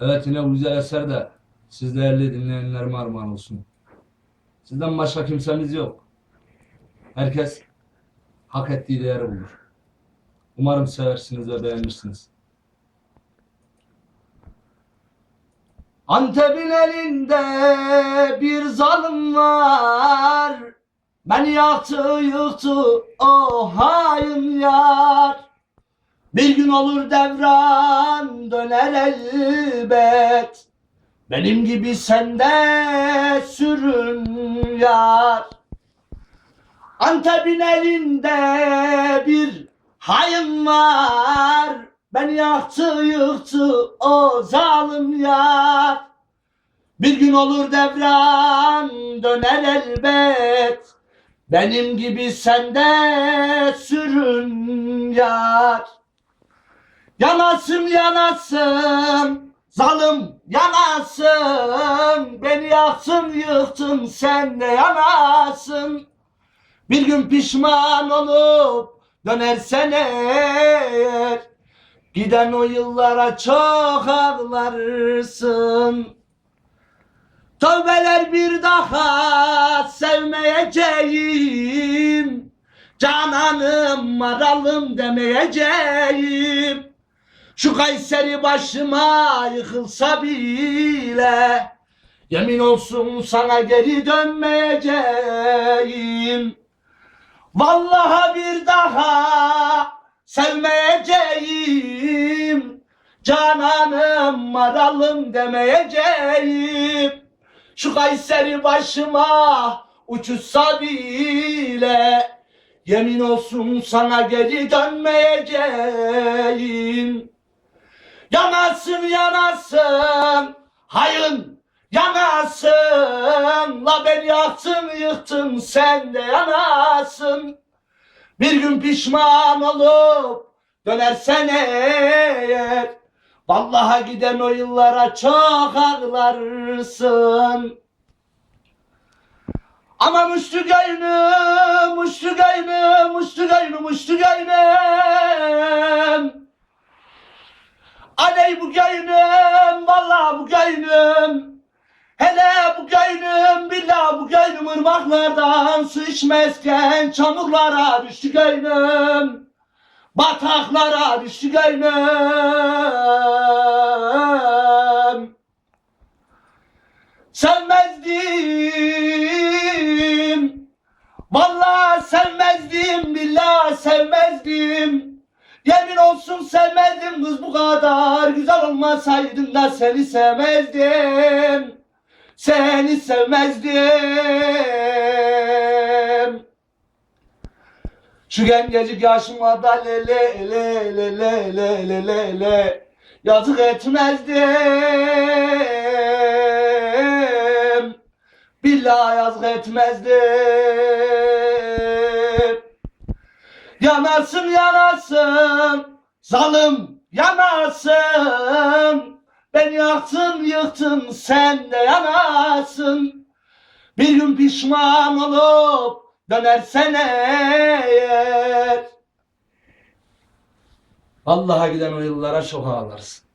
Evet yine güzel eser de siz değerli dinleyenlerime armağan olsun. Sizden başka kimsemiz yok. Herkes hak ettiği değeri bulur. Umarım seversiniz ve beğenirsiniz. Antep'in elinde bir zalim var. Beni yaktı yıktı o hain yar. Bir gün olur devran döner elbet. Benim gibi sende sürün yar. Antep'in elinde bir hain var. Beni yaktı yıktı o zalim yar. Bir gün olur devran döner elbet. Benim gibi sende sürün yar. Yanasın yanasın. Zalim yanasın. Beni yaktın yıktın sen de yanasın. Bir gün pişman olup dönersen eğer Giden o yıllara çok ağlarsın. Tövbeler bir daha sevmeyeceğim. Cananım maralım demeyeceğim Şu Kayseri başıma yıkılsa bile Yemin olsun sana geri dönmeyeceğim. Vallahi bir daha sevmeyeceğim. Cananım maralım demeyeceğim. Şu Kayseri başıma uçuşsa bile Yemin olsun sana geri dönmeyeceğim Yanasın yanasın hayın. Yanasın La beni yaktın yıktın sen de yanasın Bir gün pişman olup dönersen eğer Vallahi giden o yıllara çok ağlarsın. Ama muştu gaynı, muştu gaynı, muştu gaynı, muştu gaynım. Aley bu gönlüm, valla bu gönlüm. Hele bu gönlüm, billa bu gönlüm ırmaklardan su içmezken çamurlara düştü gönlüm. Bataklara düştü gönlüm. Sevmezdim. Valla sevmezdim, billa sevmezdim. Yemin olsun sevmezdim kız bu kadar. Güzel olmasaydım da seni sevmezdim. Seni sevmezdim. Şu gencecik yaşıma da lele lele lele lele lele Yazık etmezdim. Billahi yazık etmezdim. Yanasın yanasın zalim yanasın. Beni yaktın yıktın sen de yanasın. Bir gün pişman olup dönersen eğer. Vallahi giden o yıllara çok ağlarsın.